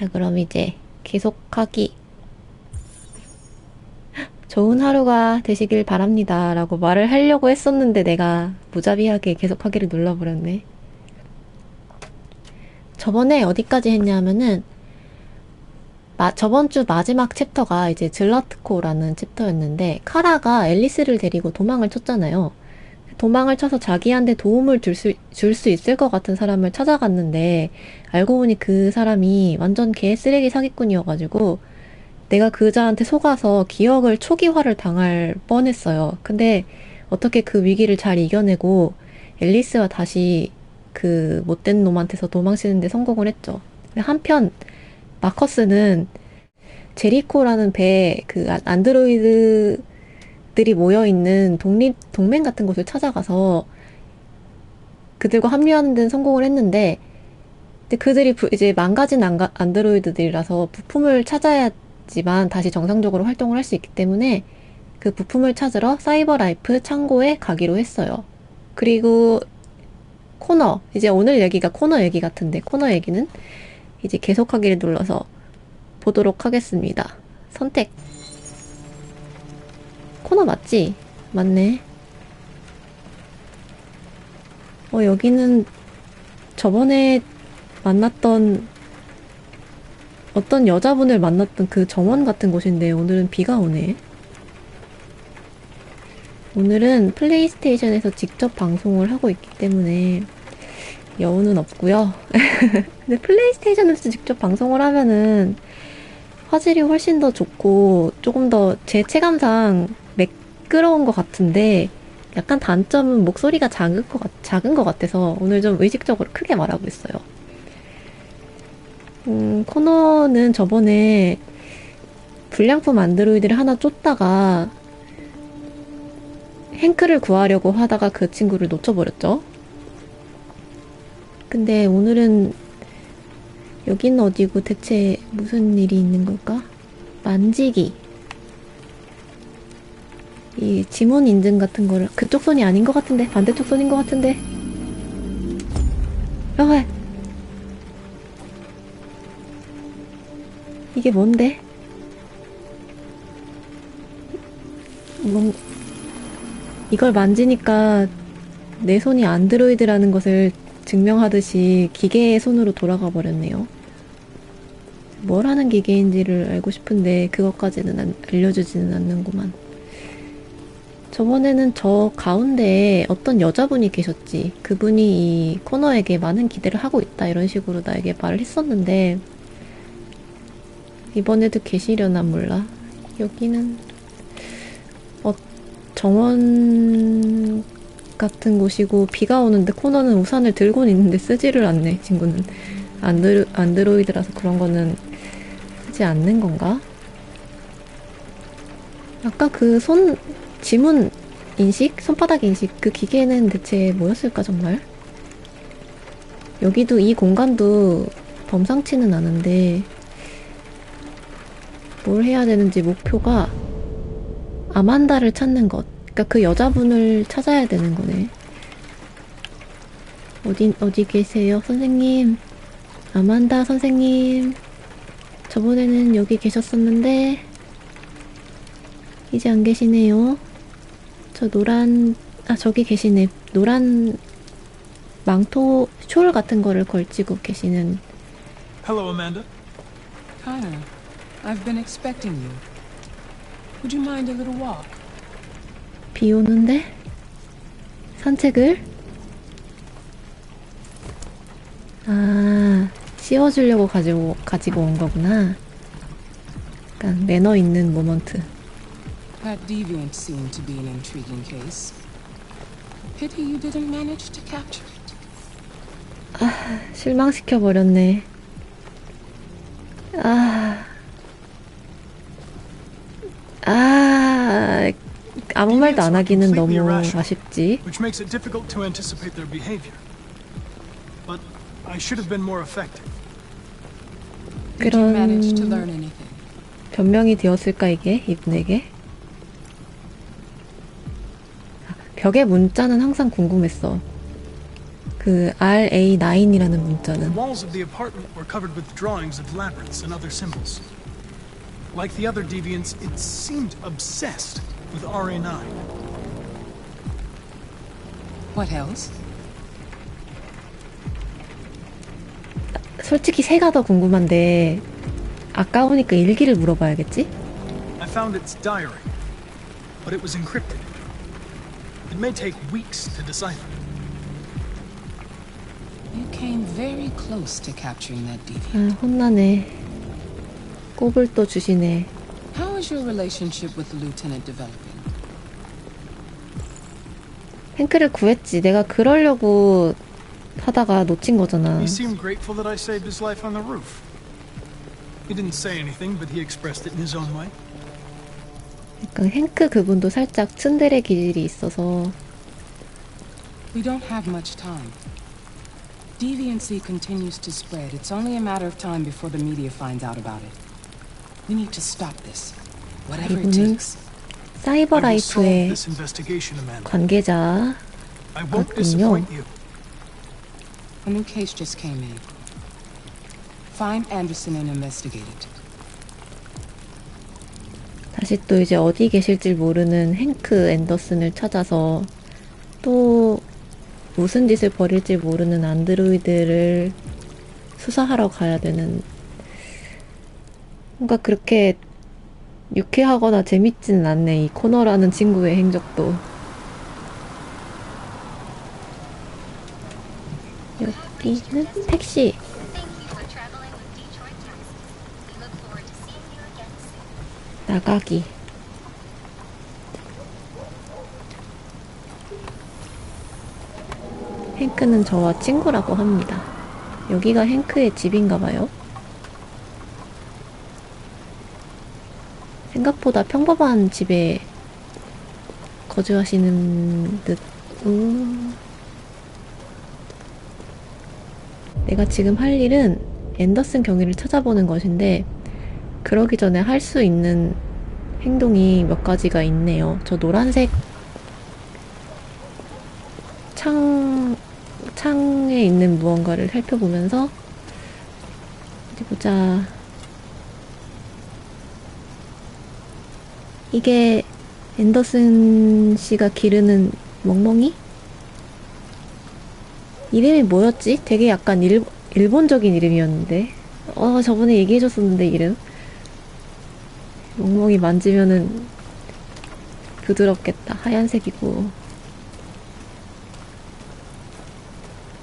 자, 그럼 이제 계속하기. 좋은 하루가 되시길 바랍니다. 라고 말을 하려고 했었는데 내가 무자비하게 계속하기를 눌러버렸네. 저번에 어디까지 했냐면은, 마- 저번 주 마지막 챕터가 이제 질라트코라는 챕터였는데, 카라가 앨리스를 데리고 도망을 쳤잖아요. 도망을 쳐서 자기한테 도움을 줄 수, 줄 수 있을 것 같은 사람을 찾아갔는데, 알고 보니 그 사람이 완전 개 쓰레기 사기꾼이어가지고, 내가 그자한테 속아서 기억을 초기화를 당할 뻔했어요. 근데 어떻게 그 위기를 잘 이겨내고, 앨리스와 다시 그 못된 놈한테서 도망치는데 성공을 했죠. 한편, 마커스는 제리코라는 배, 그 안드로이드 들이 모여 있는 독립 동맹 같은 곳을 찾아가서 그들과 합류하는 데는 성공을 했는데 그들이 부- 이제 망가진 안가- 안드로이드들이라서 부품을 찾아야지만 다시 정상적으로 활동을 할 수 있기 때문에 그 부품을 찾으러 사이버라이프 창고에 가기로 했어요. 그리고 코너 이제 오늘 얘기가 코너 얘기 같은데 코너 얘기는 이제 계속하기를 눌러서 보도록 하겠습니다. 선택 코너 맞지? 맞네. 어, 여기는 저번에 만났던 어떤 여자분을 만났던 그 정원 같은 곳인데 오늘은 비가 오네. 오늘은 플레이스테이션에서 직접 방송을 하고 있기 때문에 여우는 없고요. 근데 플레이스테이션에서 직접 방송을 하면은 화질이 훨씬 더 좋고 조금 더 제 체감상 매끄러운 것 같은데 약간 단점은 목소리가 작은 것, 같, 작은 것 같아서 오늘 좀 의식적으로 크게 말하고 있어요. 음, 코너는 저번에 불량품 안드로이드를 하나 쫓다가 행크를 구하려고 하다가 그 친구를 놓쳐버렸죠. 근데 오늘은 여기는 어디고 대체 무슨 일이 있는 걸까? 만지기. 이 지문 인증 같은 거를 그쪽 손이 아닌 것 같은데 반대쪽 손인 것 같은데. 어, 이게 뭔데? 뭔 이걸 만지니까 내 손이 안드로이드라는 것을 증명하듯이 기계의 손으로 돌아가 버렸네요. 뭘 하는 기계인지를 알고 싶은데 그것까지는 안- 알려주지는 않는구만. 저번에는 저 가운데에 어떤 여자분이 계셨지. 그분이 이 코너에게 많은 기대를 하고 있다. 이런 식으로 나에게 말을 했었는데, 이번에도 계시려나 몰라. 여기는, 어, 정원 같은 곳이고, 비가 오는데 코너는 우산을 들고 있는데 쓰지를 않네, 친구는. 안드로, 안드로이드라서 그런 거는 쓰지 않는 건가? 아까 그 손, 지문 인식? 손바닥 인식? 그 기계는 대체 뭐였을까, 정말? 여기도 이 공간도 범상치는 않은데, 뭘 해야 되는지 목표가 아만다를 찾는 것. 그러니까 그 여자분을 찾아야 되는 거네. 어디, 어디 계세요? 선생님. 아만다 선생님. 저번에는 여기 계셨었는데, 이제 안 계시네요. 저 노란, 아, 저기 계시네. 노란 망토, 숄 같은 거를 걸치고 계시는, Hello, Amanda. Connor, I've been expecting you. Would you mind a little walk? 비 오는데? 산책을? 아, 씌워주려고 가지고, 가지고 온 거구나. 약간 매너 있는 모먼트. That deviant seemed to be an intriguing case. Pity you didn't manage to capture it. 실망시켜 버렸네. 아, 아, 아무 말도 안 하기는 너무 아쉽지. Which makes it difficult to anticipate their behavior. But I should have been more effective. 그런? 변명이 되었을까 이게 이분에게? 벽의 문자는 항상 궁금했어. 그 RA9이라는 The 문자는 walls of the apartment were covered with drawings of labyrinths and other symbols. Like the other deviants, it seemed obsessed with RA9. What else? 솔직히 새가 더 궁금한데 아까우니까 일기를 물어봐야겠지? I found its diary, but it was encrypted. It may take weeks to decipher. You came very close to capturing that deviant. 아 혼나네 꼽을 또 주시네 How is your relationship with the lieutenant developing? 행크를 구했지 내가 그러려고 하다가 놓친 거잖아 He seemed grateful that I saved his life on the roof. He didn't say anything, but he expressed it in his own way. 그러니까 행크 그분도 살짝 츤데레 기질이 있어서 We don't have much time. Deviancy continues to spread. It's only a matter of time before the media finds out about it. We need to stop this. Whatever it 이분은 takes. 사이버 I will solve 라이프의 this investigation, Amanda. 관계자 you. A new case just came in. Find Anderson and investigate it. 다시 또 이제 어디 계실지 모르는 행크 앤더슨을 찾아서 또 무슨 짓을 벌일지 모르는 안드로이드를 수사하러 가야 되는 뭔가 그렇게 유쾌하거나 재밌지는 않네 이 코너라는 친구의 행적도. 여기는 택시 Thank you for traveling with Detroit Taxi. We look forward to seeing you again soon. 나가기 행크는 저와 친구라고 합니다. 여기가 행크의 집인가 봐요. 생각보다 평범한 집에 거주하시는 듯. 음. 내가 지금 할 일은 앤더슨 경위를 찾아보는 것인데 그러기 전에 할 수 있는 행동이 몇 가지가 있네요. 저 노란색 창, 창에 있는 무언가를 살펴보면서 어디 보자. 이게 앤더슨 씨가 기르는 멍멍이? 이름이 뭐였지? 되게 약간 일, 일본적인 이름이었는데. 어, 저번에 얘기해줬었는데, 이름. 멍멍이 만지면은 부드럽겠다. 하얀색이고.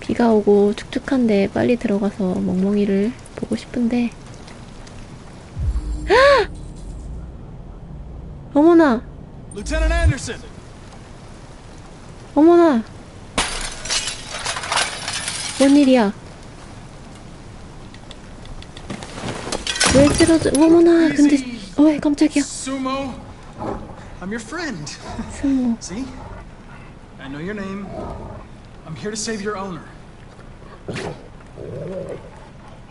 비가 오고 축축한데 빨리 들어가서 멍멍이를 보고 싶은데. 아! 어머나! 어머나! 뭔 일이야? 왜 쓰러져? 어머나! 근데, 어이, 깜짝이야. Sumo! I'm your friend. 승모. See? I know your name. I'm here to save your owner.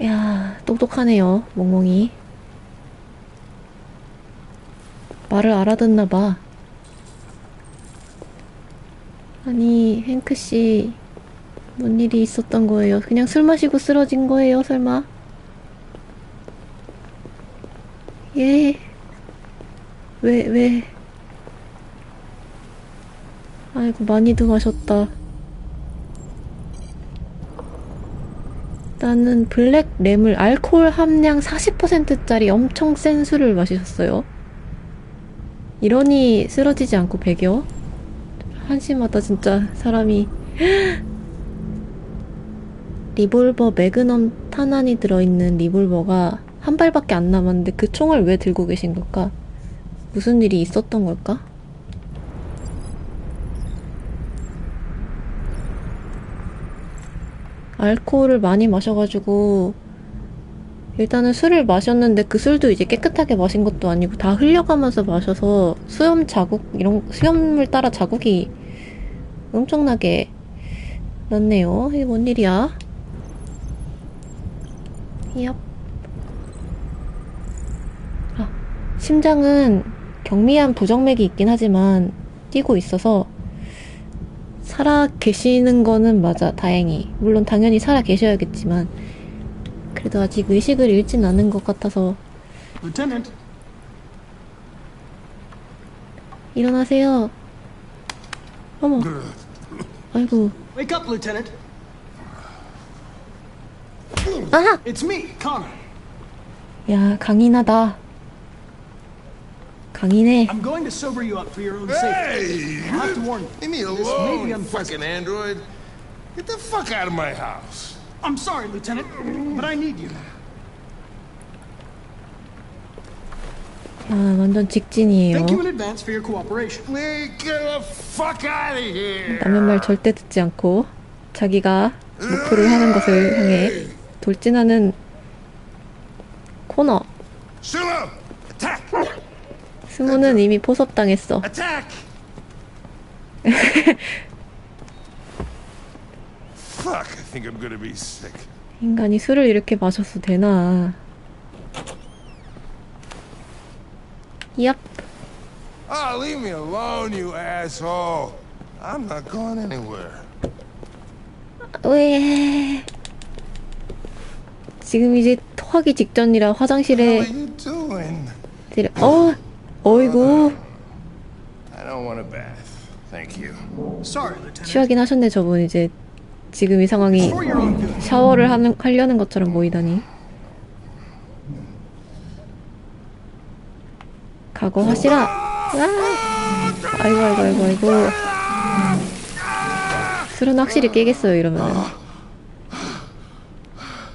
야, 똑똑하네요, 멍멍이. 말을 알아듣나 봐. 아니, 행크 씨, 뭔 일이 있었던 거예요? 그냥 술 마시고 쓰러진 거예요, 설마? 예. 왜, 왜. 아이고, 많이도 마셨다. 나는 블랙 램을 알코올 함량 40%짜리 엄청 센 술을 마셨어요. 이러니 쓰러지지 않고 배겨? 한심하다 진짜 사람이 리볼버 매그넘 탄환이 들어있는 리볼버가 한 발밖에 안 남았는데 그 총을 왜 들고 계신 걸까? 무슨 일이 있었던 걸까? 알코올을 많이 마셔가지고 일단은 술을 마셨는데 그 술도 이제 깨끗하게 마신 것도 아니고 다 흘려가면서 마셔서 수염 자국 이런 수염을 따라 자국이 엄청나게 났네요. 이게 뭔 일이야? 얍. 아, 심장은 경미한 부정맥이 있긴 하지만 뛰고 있어서 살아 계시는 거는 맞아, 다행히. 물론 당연히 살아 계셔야겠지만, 그래도 아직 의식을 잃진 않은 것 같아서, Lieutenant, 일어나세요. 어머. 아이고. wake up, Lieutenant. 아하! It's me, Connor. 야, 강인하다. 강인해. I'm going to sober you up for your own safety. Hey! I'll have to warn you. Leave me This may alone, be you unpleasant. fucking android. Get the fuck out of my house. I'm sorry, Lieutenant, but I need you. 아, 완전 직진이에요. Thank you in advance for your cooperation. Get the fuck out of here. 남의 말 절대 듣지 않고 자기가 목표를 하는 것을 향해 돌진하는 코너. Sulu, attack! 스모는 이미 포섭당했어. 인간이 술을 이렇게 마셔도 되나? 얍. Oh, leave me alone, you asshole. I'm not going anywhere. 왜? 지금 이제 토하기 직전이라 화장실에? 데려. 어, 어이구. 취하긴 하셨네 저분 이제 지금 이 상황이. 샤워를 하는 하려는 것처럼 보이다니. 각오하시라. 와. 아이고 아이고 아이고 아이고. 술은 확실히 깨겠어요 이러면은.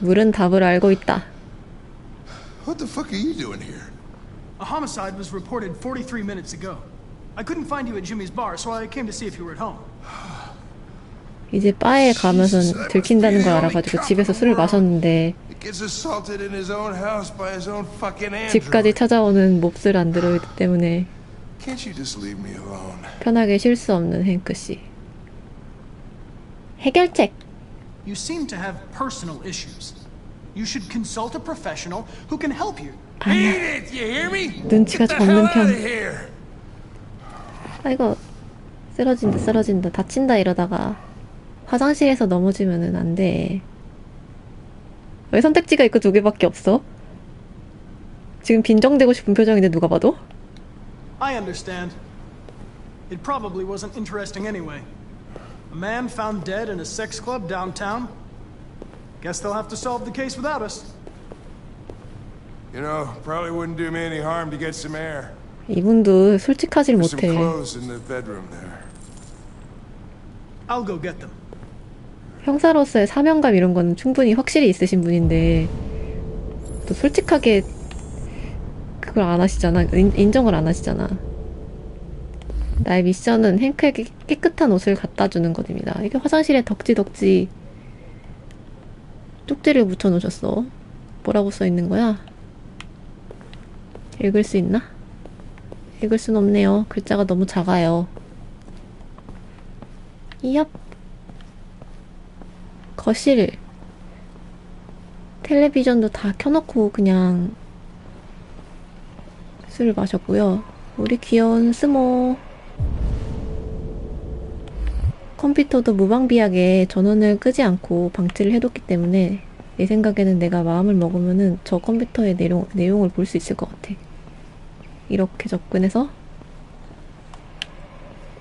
물은 답을 알고 있다. What the fuck are you doing here? A homicide was reported 43 minutes ago. I couldn't find you at Jimmy's bar, so I came to see if you were at home. 이제 바에 가면서 들킨다는 걸 알아가지고 집에서 술을 마셨는데. 집까지 찾아오는 몹쓸 안드로이드 때문에 Can't you just leave me alone? 편하게 쉴 수 없는 행크 씨. 해결책. You seem to have personal issues. You should consult a professional who can help you. Eat it, you hear me? 눈치가 Get the hell 없는 out 편. of here. 아이고 쓰러진다 쓰러진다 다친다 이러다가 화장실에서 넘어지면은 안 돼. 왜 선택지가 있고 두 개밖에 없어? 지금 빈정대고 싶은 표정인데 누가 봐도? I understand. It probably wasn't interesting anyway. A man found dead in a sex club downtown. Guess they'll have to solve the case without us. You know, probably wouldn't do me any harm to get some air. 이분도 솔직하질 못해. clothes in the bedroom there. I'll go get them. 형사로서의 사명감 이런 거는 충분히 확실히 있으신 분인데 또 솔직하게 그걸 안 하시잖아. 인, 인정을 안 하시잖아. 나의 미션은 행크에게 깨끗한 옷을 갖다 주는 것입니다. 이게 화장실에 덕지덕지 쪽지를 붙여 놓으셨어. 뭐라고 써 있는 거야? 읽을 수 있나? 읽을 순 없네요. 글자가 너무 작아요. 이얍. 거실 텔레비전도 다 켜놓고 그냥 술을 마셨고요. 우리 귀여운 스모 컴퓨터도 무방비하게 전원을 끄지 않고 방치를 해뒀기 때문에 내 생각에는 내가 마음을 먹으면은 저 컴퓨터의 내용, 내용을 볼 수 있을 것 같아. 이렇게 접근해서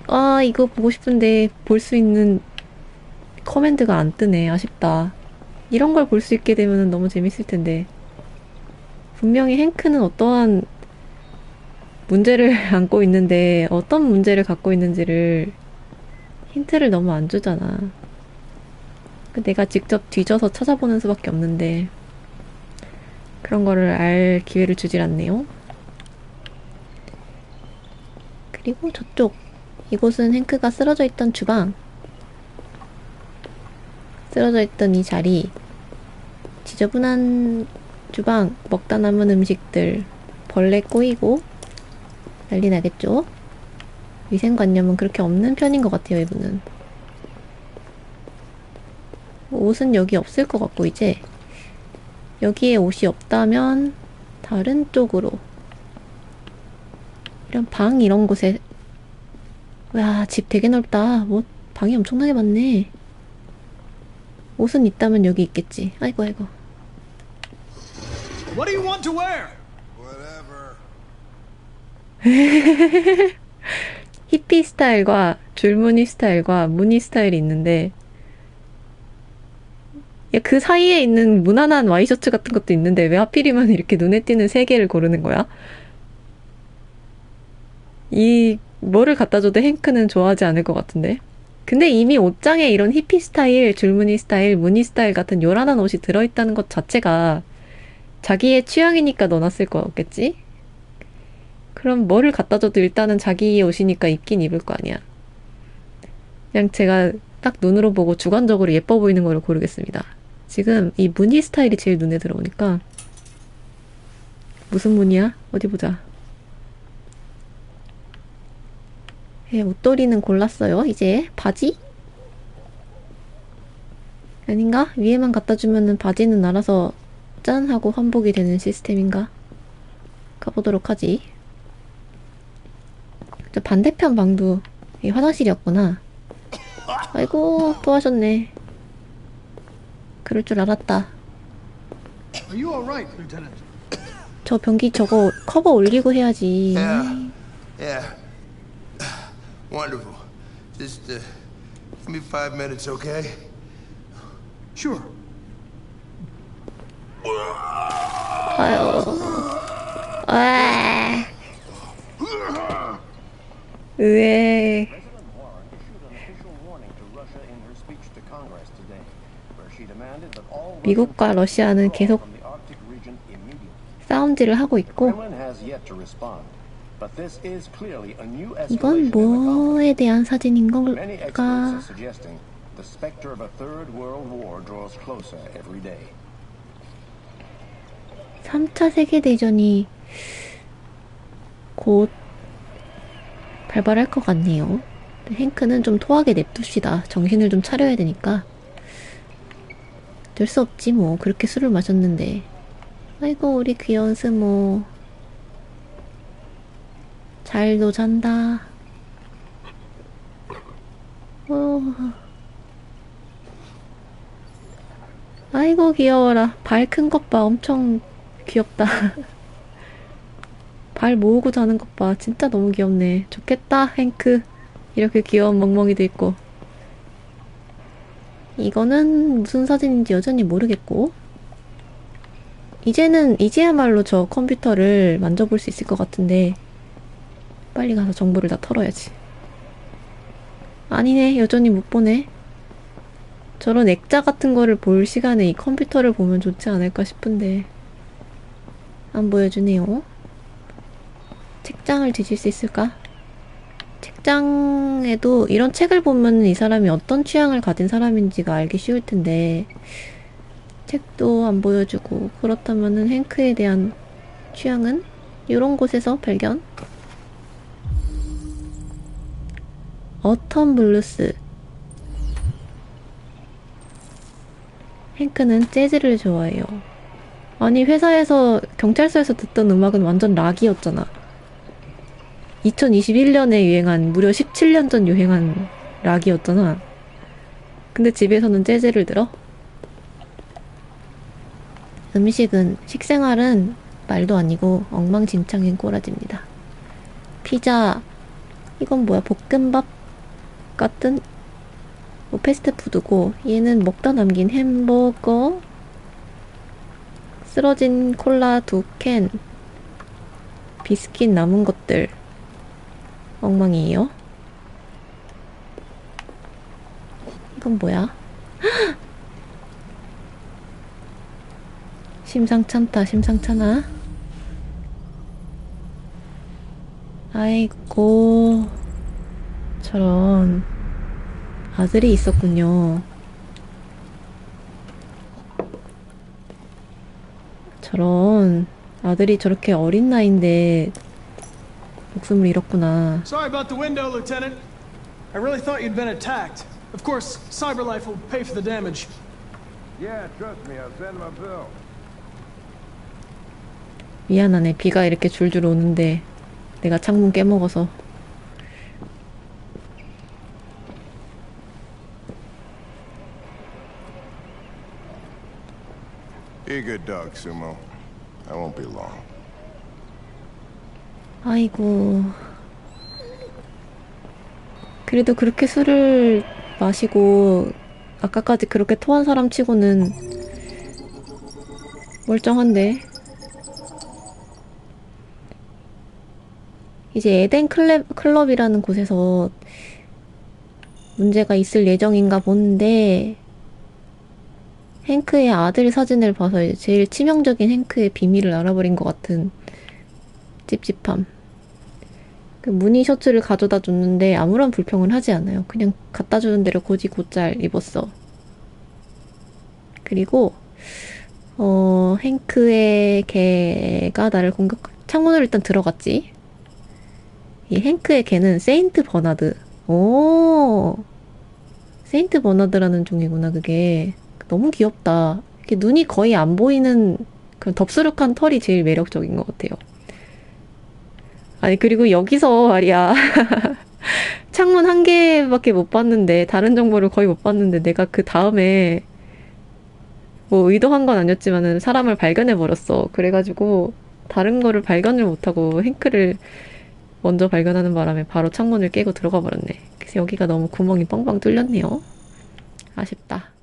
아 이거 보고 싶은데 볼 수 있는 커맨드가 안 뜨네. 아쉽다. 이런 걸 볼 수 있게 되면 너무 재밌을 텐데. 분명히 행크는 어떠한 문제를 안고 있는데 어떤 문제를 갖고 있는지를 힌트를 너무 안 주잖아. 그 내가 직접 뒤져서 찾아보는 수밖에 없는데 그런 거를 알 기회를 주질 않네요. 그리고 저쪽 이곳은 행크가 쓰러져 있던 주방 쓰러져 있던 이 자리, 지저분한 주방, 먹다 남은 음식들, 벌레 꼬이고 난리 나겠죠? 위생관념은 그렇게 없는 편인 것 같아요, 이분은. 옷은 여기 없을 것 같고, 이제. 여기에 옷이 없다면, 다른 쪽으로. 이런 방 이런 곳에, 와, 집 되게 넓다. 뭐, 방이 엄청나게 많네. 옷은 있다면 여기 있겠지. 아이고, 아이고. What do you want to wear? Whatever. 히피 스타일과 줄무늬 스타일과 무늬 스타일이 있는데, 야, 그 사이에 있는 무난한 와이셔츠 같은 것도 있는데, 왜 하필이면 이렇게 눈에 띄는 세 개를 고르는 거야? 이, 뭐를 갖다 줘도 행크는 좋아하지 않을 것 같은데? 근데 이미 옷장에 이런 히피 스타일, 줄무늬 스타일, 무늬 스타일 같은 요란한 옷이 들어있다는 것 자체가 자기의 취향이니까 넣어놨을 거겠지? 그럼 뭐를 갖다 줘도 일단은 자기의 옷이니까 입긴 입을 거 아니야. 그냥 제가 딱 눈으로 보고 주관적으로 예뻐 보이는 거를 고르겠습니다. 지금 이 무늬 스타일이 제일 눈에 들어오니까 무슨 무늬야? 어디 보자. 예, 옷도리는 골랐어요. 이제 바지? 아닌가? 위에만 갖다 주면은 바지는 알아서 짠 하고 환복이 되는 시스템인가? 가보도록 하지. 저 반대편 방도 이 화장실이었구나. 아이고, 또 하셨네. 그럴 줄 알았다. 저 변기 저거 커버 올리고 해야지. Yeah. Yeah. Wonderful. Just uh, give me five minutes, okay? Sure. 아유. 아. All 미국과 러시아는 계속. 싸움질을 하고 있고 이건. 뭐에 대한 사진인 Many experts are 걸까? suggesting the specter of a third world war draws closer every day. 3차 세계대전이 곧 발발할 것 같네요. 행크는 좀 토하게 냅둡시다. 정신을 좀 차려야 되니까. 될 수 없지 뭐. 그렇게 술을 마셨는데. 아이고 우리 귀여운 스모. 잘도 잔다. 어. 아이고 귀여워라. 발 큰 것 봐. 엄청 귀엽다. 발 모으고 자는 것 봐. 진짜 너무 귀엽네. 좋겠다, 행크. 이렇게 귀여운 멍멍이도 있고. 이거는 무슨 사진인지 여전히 모르겠고. 이제는, 이제야말로 저 컴퓨터를 만져볼 수 있을 것 같은데. 빨리 가서 정보를 다 털어야지. 아니네, 여전히 못 보네. 저런 액자 같은 거를 볼 시간에 이 컴퓨터를 보면 좋지 않을까 싶은데. 안 보여주네요. 책장을 뒤질 수 있을까? 책장에도 이런 책을 보면 이 사람이 어떤 취향을 가진 사람인지가 알기 쉬울 텐데, 책도 안 보여주고, 그렇다면은 행크에 대한 취향은 이런 곳에서 발견? 어텀 블루스. 행크는 재즈를 좋아해요. 아니, 회사에서, 경찰서에서 듣던 음악은 완전 락이었잖아. 2021년에 유행한, 무려 17년 전 유행한 락이었잖아. 근데 집에서는 재즈를 들어? 음식은, 식생활은 말도 아니고 엉망진창인 꼬라지입니다. 피자, 이건 뭐야, 볶음밥 같은 뭐 패스트푸드고 얘는 먹다 남긴 햄버거 쓰러진 콜라 두 캔 비스킷 남은 것들 엉망이에요? 이건 뭐야? 심상찮다 심상찮아. 아이고 저런 아들이 있었군요. 저런 아들이 저렇게 어린 나이인데 목숨을 잃었구나. Sorry about the window, Lieutenant. I really thought you'd been attacked. Of course, CyberLife will pay for the damage. Yeah, trust me. I'll send my bill. 미안하네. 비가 이렇게 줄줄 오는데 내가 창문 깨먹어서. Be a good dog, Sumo. I won't be long. 아이고. 그래도 그렇게 술을 마시고, 아까까지 그렇게 토한 사람 치고는 멀쩡한데. 이제 에덴 클럽, 클럽이라는 곳에서 문제가 있을 예정인가 본데, 행크의 아들 사진을 봐서 제일 치명적인 행크의 비밀을 알아버린 것 같은 찝찝함. 그 무늬 셔츠를 가져다 줬는데 아무런 불평을 하지 않아요. 그냥 갖다 주는 대로 곧이 곧잘 입었어. 그리고 어 행크의 개가 나를 공격 창문으로 일단 들어갔지. 이 행크의 개는 세인트 버나드. 오 세인트 버나드라는 종이구나 그게 너무 귀엽다. 이렇게 눈이 거의 안 보이는 그런 덥수룩한 털이 제일 매력적인 것 같아요. 아니 그리고 여기서 말이야. 창문 한 개밖에 못 봤는데 다른 정보를 거의 못 봤는데 내가 그 다음에 뭐 의도한 건 아니었지만은 사람을 발견해 버렸어. 그래가지고 다른 거를 발견을 못하고 행크를 먼저 발견하는 바람에 바로 창문을 깨고 들어가 버렸네. 그래서 여기가 너무 구멍이 뻥뻥 뚫렸네요. 아쉽다